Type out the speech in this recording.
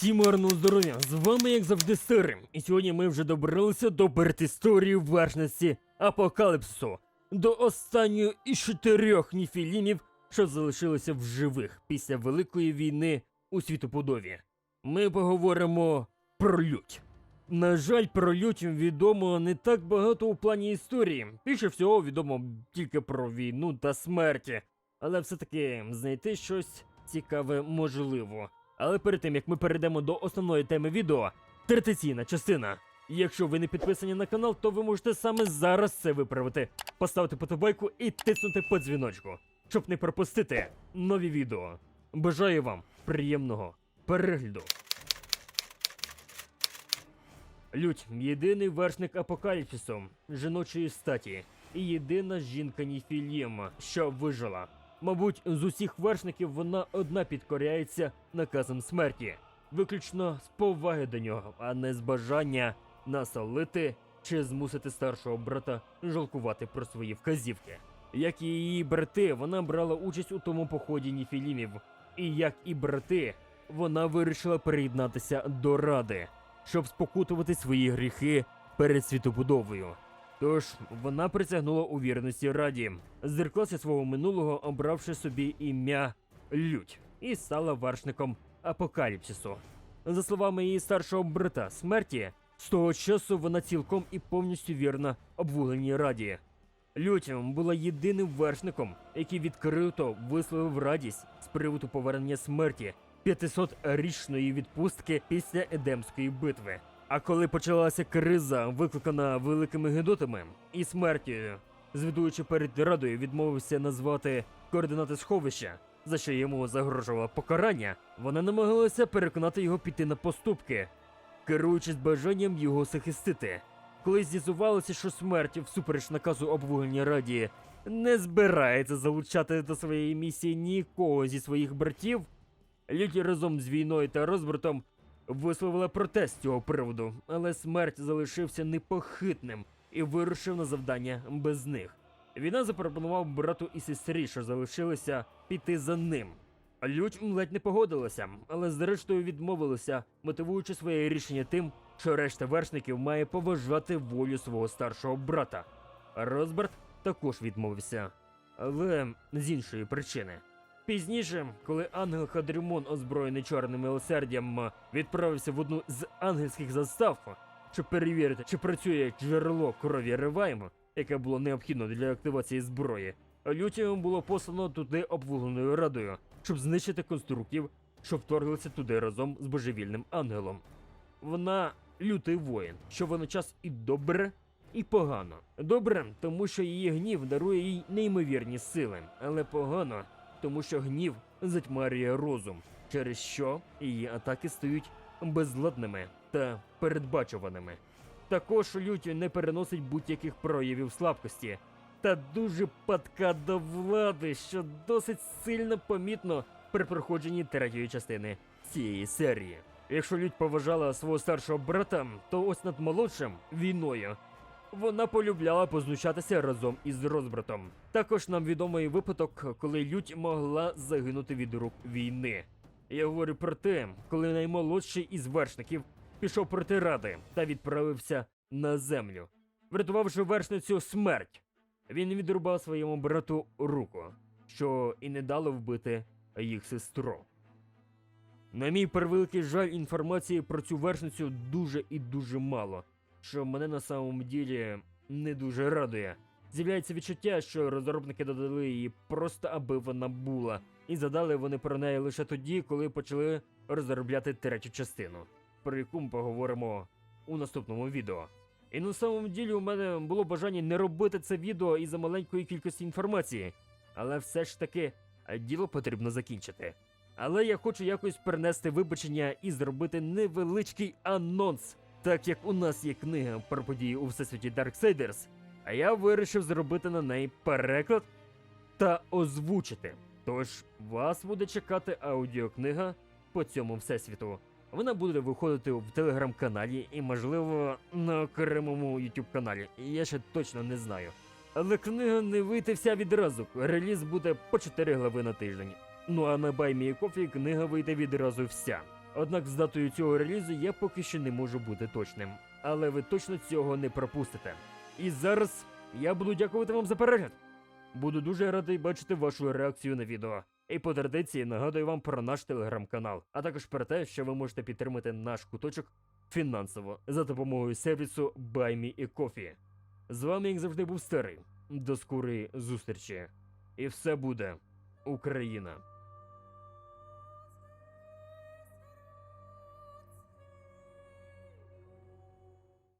Всім гарного здоров'я! З вами, як завжди, Сирим. І сьогодні ми вже добралися до передісторії вершності Апокаліпсису, до останньої із чотирьох ніфілімів, що залишилися в живих після Великої війни у світоподобі. Ми поговоримо про лють. На жаль, про лють відомо не так багато у плані історії. Більше всього відомо тільки про війну та смерті. Але все-таки знайти щось цікаве можливо. Але перед тим як ми перейдемо до основної теми відео, традиційна частина. Якщо ви не підписані на канал, то ви можете саме зараз це виправити, поставити подобайку і тиснути по дзвіночку, щоб не пропустити нові відео. Бажаю вам приємного перегляду. Лють єдиний вершник апокаліпсису жіночої статі і єдина жінка Ніфілім, що вижила. Мабуть, з усіх вершників вона одна підкоряється наказам смерті, виключно з поваги до нього, а не з бажання насолити чи змусити старшого брата жалкувати про свої вказівки. Як і її брати, вона брала участь у тому поході Ніфілімів, і як і брати, вона вирішила приєднатися до ради, щоб спокутувати свої гріхи перед світобудовою. Тож вона присягнула у вірності раді, зерклася свого минулого, обравши собі ім'я Лють, і стала вершником апокаліпсису. За словами її старшого брата смерті, з того часу вона цілком і повністю вірна обвугленій раді. Лють була єдиним вершником, який відкрито висловив радість з приводу повернення смерті 500-річної відпустки після Едемської битви. А коли почалася криза, викликана великими гидотами і смертю, звідуючи перед радою, відмовився назвати координати сховища, за що йому загрожувало покарання, вона намагалася переконати його піти на поступки, керуючись бажанням його захистити. Коли з'ясувалося, що смерть всупереч наказу обвуглення раді не збирається залучати до своєї місії нікого зі своїх братів, Люті разом з війною та розбратом висловила протест з цього приводу, але смерть залишився непохитним і вирушив на завдання без них. Війна запропонував брату і сестрі, що залишилися піти за ним. Лють ледь не погодилася, але зрештою відмовилася, мотивуючи своє рішення тим, що решта вершників має поважати волю свого старшого брата. Розберт також відмовився, але з іншої причини. Пізніше, коли ангел Хадрімон, озброєний чорним милосердям, відправився в одну з ангельських застав, щоб перевірити, чи працює джерело крові Ревайма, яке було необхідно для активації зброї, Лютіум було послано туди обвугленою радою, щоб знищити конструктів, що вторглися туди разом з божевільним ангелом. Вона лютий воїн, що водночас і добре, і погано. Добре, тому що її гнів дарує їй неймовірні сили, але погано, тому що гнів затьмарює розум, через що її атаки стають безладними та передбачуваними. Також лють не переносить будь-яких проявів слабкості та дуже падка до влади, що досить сильно помітно при проходженні третьої частини цієї серії. Якщо лють поважала свого старшого брата, то ось над молодшим війною вона полюбляла познущатися разом із розбратом. Також нам відомий випадок, коли лють могла загинути від рук війни. Я говорю про те, коли наймолодший із вершників пішов проти ради та відправився на землю, врятувавши вершницю смерть. Він відрубав своєму брату руку, що і не дало вбити їх сестру. На мій превеликий жаль, інформації про цю вершницю дуже і дуже мало, що мене на самому ділі не дуже радує. З'являється відчуття, що розробники додали її просто аби вона була, і задали вони про неї лише тоді, коли почали розробляти третю частину, про яку ми поговоримо у наступному відео. І на самому ділі у мене було бажання не робити це відео із-за маленької кількості інформації, але все ж таки е, діло потрібно закінчити. Але я хочу якось перенести вибачення і зробити невеличкий анонс, так як у нас є книга про події у всесвіті Darksiders, а я вирішив зробити на неї переклад та озвучити. Тож вас буде чекати аудіокнига по цьому всесвіту. Вона буде виходити в телеграм-каналі і, можливо, на окремому YouTube каналі. Я ще точно не знаю. Але книга не вийде вся відразу. Реліз буде по 4 глави на тиждень. Ну а на BuyMeCoffee книга вийде відразу вся. Однак з датою цього релізу я поки що не можу бути точним. Але ви точно цього не пропустите. І зараз я буду дякувати вам за перегляд. Буду дуже радий бачити вашу реакцію на відео. І по традиції нагадую вам про наш телеграм-канал, а також про те, що ви можете підтримати наш куточок фінансово за допомогою сервісу BuyMeACoffee. З вами, як завжди, був старий. До скорої зустрічі. І все буде Україна.